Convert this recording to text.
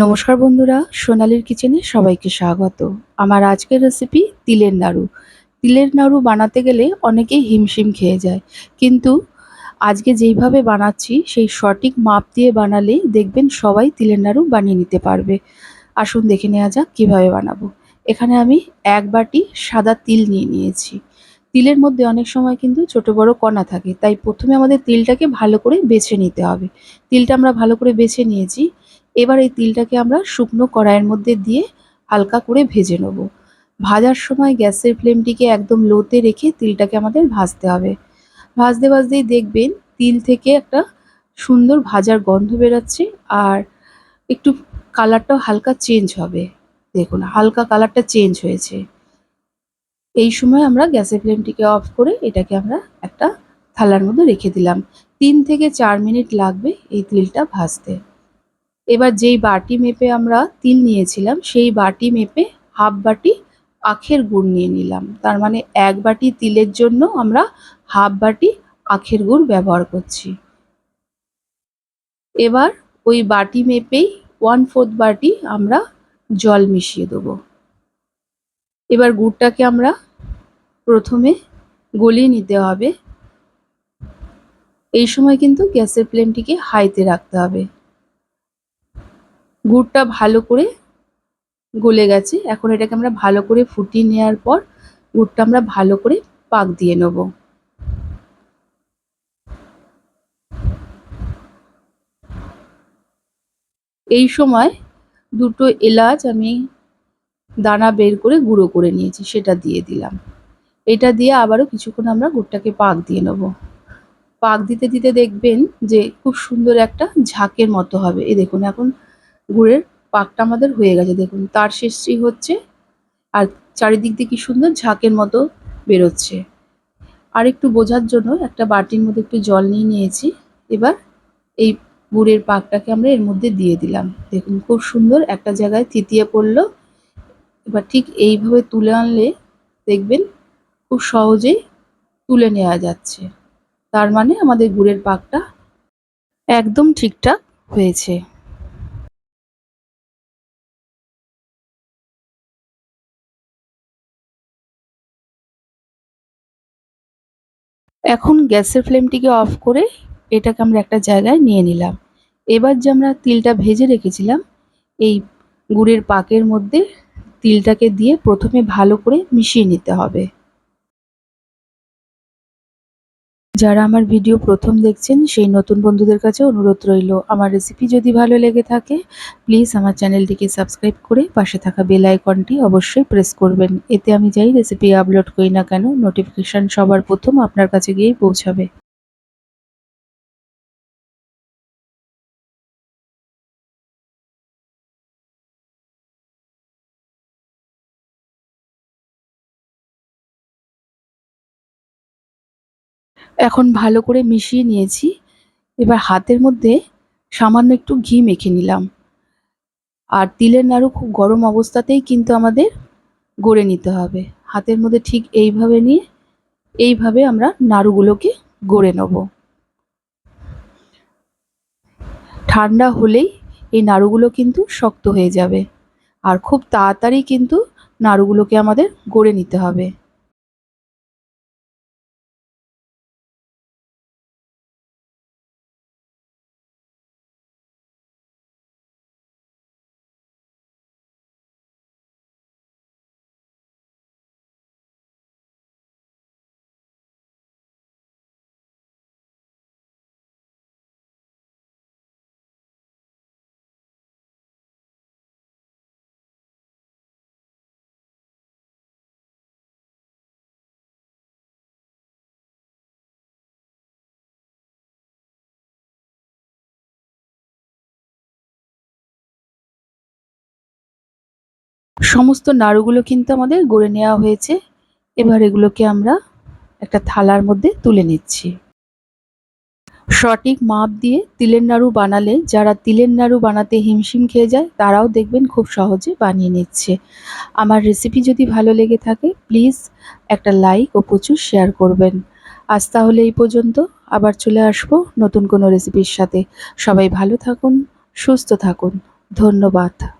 নমস্কার বন্ধুরা, সোনালির কিচেনে সবাইকে স্বাগত। আমার আজকের রেসিপি তিলের নাড়ু। তিলের নাড়ু বানাতে গেলে অনেকেই হিমশিম খেয়ে যায়। কিন্তু আজকে যেইভাবে বানাচ্ছি, সেই সঠিক মাপ দিয়ে বানালে দেখবেন সবাই তিলের নাড়ু বানিয়ে নিতে পারবে। আসুন দেখে নেওয়া যাক কীভাবে বানাবো। এখানে আমি এক বাটি সাদা তিল নিয়ে নিয়েছি। তিলের মধ্যে অনেক সময় কিন্তু ছোট বড় কণা থাকে, তাই প্রথমে আমাদের তিলটাকে ভালো করে বেছে নিতে হবে। তিলটা আমরা ভালো করে বেছে নিয়েছি। এবার এই তিলটাকে আমরা শুকনো কড়াইয়ের মধ্যে দিয়ে হালকা করে ভেজে নেব। ভাজার সময় গ্যাসের ফ্লেমটিকে একদম লোতে রেখে তিলটাকে আমাদের ভাজতে হবে। ভাজতে ভাজতেই দেখবেন তিল থেকে একটা সুন্দর ভাজার গন্ধ বেরোচ্ছে আর একটু কালারটাও হালকা চেঞ্জ হবে। দেখুন, হালকা কালারটা চেঞ্জ হয়েছে। এই সময় আমরা গ্যাসের ফ্লেমটিকে অফ করে এটাকে আমরা একটা থালার মধ্যে রেখে দিলাম। তিন থেকে চার মিনিট লাগবে এই তিলটা ভাজতে। এবার যেই বাটি মেপে আমরা তিল নিয়েছিলাম, সেই বাটি মেপে হাফ বাটি আখের গুড় নিয়ে নিলাম। তার মানে এক বাটি তিলের জন্য আমরা হাফ বাটি আখের গুড় ব্যবহার করছি। এবার ওই বাটি মেপেই ওয়ান ফোর্থ বাটি আমরা জল মিশিয়ে দেবো। এবার গুড়টাকে আমরা প্রথমে গলিয়ে নিতে হবে। এই সময় কিন্তু গ্যাসের ফ্লেমটিকে হাইতে রাখতে হবে। গুড়টা ভালো করে গলে গেছে। এখন এটাকে আমরা ভালো করে ফুটিয়ে নেওয়ার পর গুড়টা আমরা ভালো করে পাক দিয়ে নেব। এই সময় দুটো এলাচ আমি দানা বের করে গুঁড়ো করে নিয়েছি, সেটা দিয়ে দিলাম। এটা দিয়ে আবারও কিছুক্ষণ আমরা গুড়টাকে পাক দিয়ে নেব। পাক দিতে দিতে দেখবেন যে খুব সুন্দর একটা ঝাঁকের মতো হবে। এই দেখুন, এখন গুড়ের পাকটা আমাদের হয়ে গেছে, দেখুন। তার শেষটি হচ্ছে, আর চারিদিক দিয়ে কি সুন্দর ঝাঁকের মতো বেরোচ্ছে। আর একটু বোঝার জন্য একটা বাটির মধ্যে একটু জল নিয়ে নিয়েছি। এবার এই গুড়ের পাকটাকে আমরা এর মধ্যে দিয়ে দিলাম। দেখুন, খুব সুন্দর একটা জায়গায় থিতিয়ে পড়ল। এবার ঠিক এইভাবে তুলে আনলে দেখবেন খুব সহজেই তুলে নেওয়া যাচ্ছে। তার মানে আমাদের গুড়ের পাকটা একদম ঠিকঠাক হয়েছে। এখন গ্যাসের ফ্লেমটিকে অফ করে এটাকে আমরা একটা জায়গায় নিয়ে নিলাম। এবার যে আমরা তিলটা ভেজে রেখেছিলাম, এই গুড়ের পাকের মধ্যে তিলটাকে দিয়ে প্রথমে ভালো করে মিশিয়ে নিতে হবে। যারা আমার ভিডিও প্রথম দেখছেন, সেই নতুন বন্ধুদের কাছে অনুরোধ রইল। আমার রেসিপি যদি ভালো লেগে থাকে প্লিজ আমার চ্যানেলটিকে সাবস্ক্রাইব করে পাশে থাকা বেল আইকনটি অবশ্যই প্রেস করবেন। এতে আমি যাই রেসিপি আপলোড করি না কেন নোটিফিকেশান সবার প্রথম আপনার কাছে গিয়েই পৌঁছাবে। এখন ভালো করে মিশিয়ে নিয়েছি। এবার হাতের মধ্যে সামান্য একটু ঘি মেখে নিলাম। আর তিলের নাড়ু খুব গরম অবস্থাতেই কিন্তু আমাদের গড়ে নিতে হবে। হাতের মধ্যে ঠিক এইভাবে নিয়ে এইভাবে আমরা নাড়ুগুলোকে গড়ে নেব। ঠান্ডা হলেই এই নাড়ুগুলো কিন্তু শক্ত হয়ে যাবে। আর খুব তাড়াতাড়ি কিন্তু নাড়ুগুলোকে আমাদের গড়ে নিতে হবে। সমস্ত নাড়ুগুলো কিন্তু আমাদের গড়ে নেওয়া হয়েছে। এবার এগুলোকে আমরা একটা থালার মধ্যে তুলে নিচ্ছি। সঠিক মাপ দিয়ে তিলের নাড়ু বানালে, যারা তিলের নাড়ু বানাতে হিমশিম খেয়ে যায়, তারাও দেখবেন খুব সহজে বানিয়ে নিচ্ছে। আমার রেসিপি যদি ভালো লেগে থাকে প্লিজ একটা লাইক ও প্রচুর শেয়ার করবেন। আজ তাহলে এই পর্যন্ত, আবার চলে আসব নতুন কোনো রেসিপির সাথে। সবাই ভালো থাকুন, সুস্থ থাকুন। ধন্যবাদ।